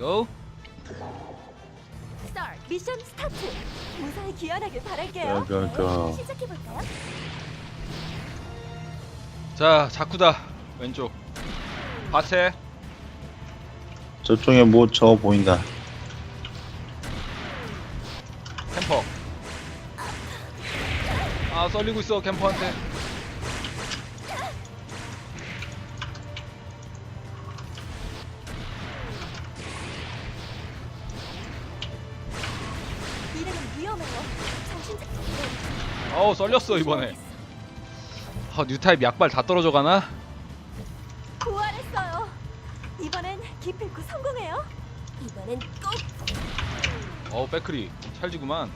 고. 스타트. 미션 스타트. 무사히 귀환하길 바랄게요. 고고. 시작해 볼까요? 자, 자쿠다. 왼쪽. 바체. 저쪽에 뭐저 보인다. 캠퍼. 아, 썰리고 있어, 캠퍼한테. 어우, 썰렸어, 이번에. 아, 뉴타입 약발 다 떨어져 가나? 부활했어요. 이번엔 기필코 성공해요. 이번엔 꼭 어우, 백크리. 찰지구만.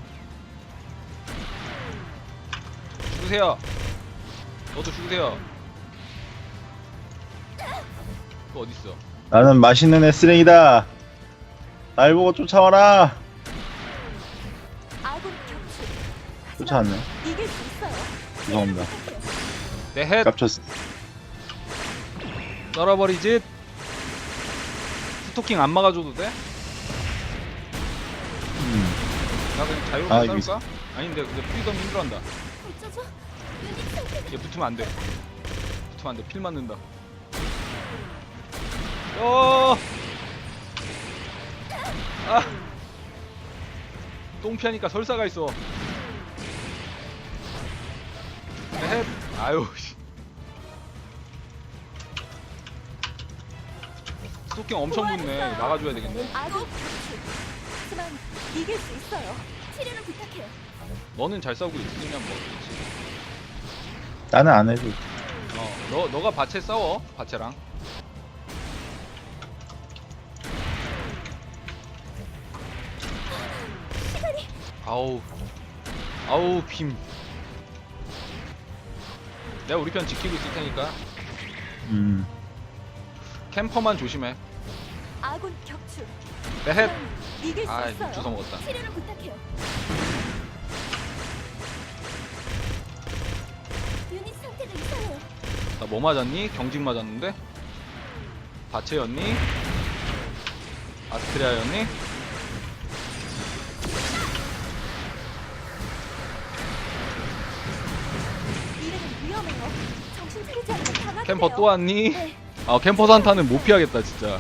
죽으세요. 너도 죽으세요. 또 어딨어? 나는 맛있는 애 쓰레기다. 날 보고 쫓아와라. 쫓아왔네. 이길 수 있어요. 죄송합니다. 내 헷! 깝쳤어. 썰어버리지. 스토킹 안 막아줘도 돼? 음. 나 그냥 자유롭게 아, 싸울까? 아닌데 근데 프리덤 힘들어한다 얘 붙으면 안 돼 붙으면 안 돼 필 맞는다 어! 아! 똥 피하니까 설사가 있어 헷! 아유 씨 스토킹 엄청 붙네 막아줘야 되겠네 격추. 하지만 이길 수 있어요. 치료를 부탁해요. 너는 잘 싸우고 있으면 뭐 그렇지 나는 안 해도. 어, 너 너가 바체 싸워. 바체랑. 아우. 아우 빔. 내가 우리 편 지키고 있을 테니까 음. 캠퍼만 조심해. 아군 격추. 내 헷. 이길 수 아, 있어요. 주워 먹었다. 치료를 부탁해요. 유닛 상태가 이상해요. 나 뭐 맞았니? 경직 맞았는데? 바체였니? 아스트리아였니? 캠퍼. 또 왔니? 네, 아 캠퍼 산타는 못 피하겠다 진짜.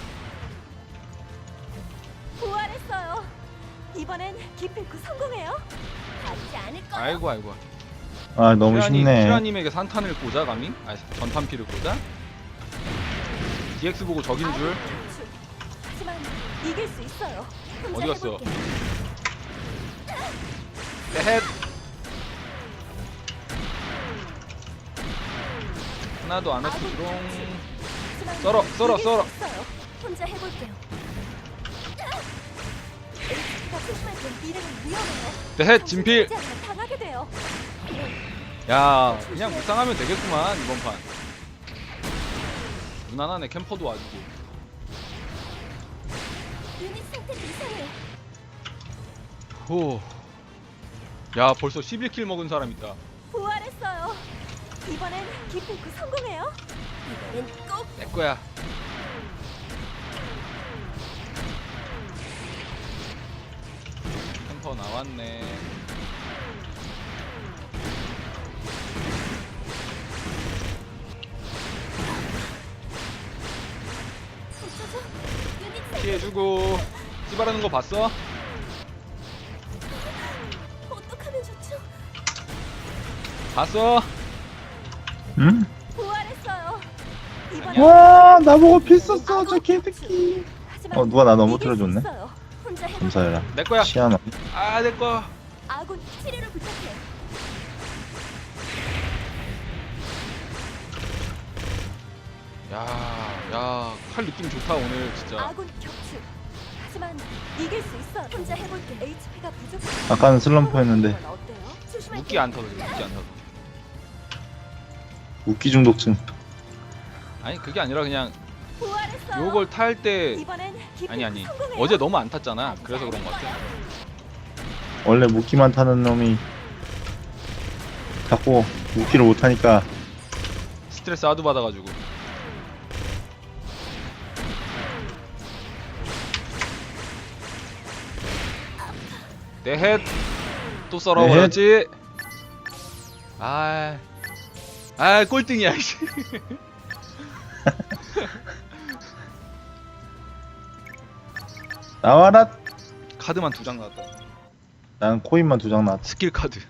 부활했어요. 이번엔 기필코 성공해요. 가지 않을 거예요. 아이고 아이고. 아 너무 슈라님, 쉽네. 슈라님에게 산탄을 꽂아 감히? 아니 전탄피를 꽂아? DX 보고 적인 줄? 하지만 이길 수 있어요. 혼자 어디 갔어? 해볼게요. 넷 하나도 안. 하지만 썰어, 썰어, 썰어. 혼자 해볼게요. 위험해요. 넷 정신 진필 차리지 않으면 당하게 돼요. 야 그냥 무쌍하면 되겠구만 이번 판 무난하네 캠퍼도 와주고 유닛 상태가 이상해요. 호 야 벌써 11킬 먹은 사람 있다 부활했어요. 이번엔 기필코 성공해요. 이번엔 꼭 내 거야 캠퍼 나왔네 어쩌죠? 유닛 상태 피해주고 찌바르는 거 봤어? 어떡하면 좋죠? 봤어? 응? 부활했어요. 이번엔 아니야. 와 나보고 피 썼어 저 개새끼. 하지만 어 누가 나 너무 이길 틀어줬네. 있어요. 혼자 해볼게요. 감사해라. 내 거야 시아나. 아 내 거. 아군 치료를 부탁해요. 야, 야, 칼 느낌 좋다 오늘 진짜. 아군 격추. 하지만 이길 수 있어. 혼자 해볼게. HP가 부족해. 아까는 슬럼프였는데 어때요? 무기 안 터져, 무기 안 터져. 웃기 중독증. 아니 그게 아니라 그냥 부활했어요. 요걸 탈 때 이번엔 기필코 아니 아니 성공해요. 어제 너무 안 탔잖아. 그래서 그런 것 같아. 원래 무기만 타는 놈이 자꾸 무기를 못 타니까 스트레스 하도 받아가지고. 내 헷 또 썰어버렸지 아, 아 꼴등이야 이씨. 나와라. 카드만 두 장 나왔다 난 코인만 두 장 나왔다. 스킬 카드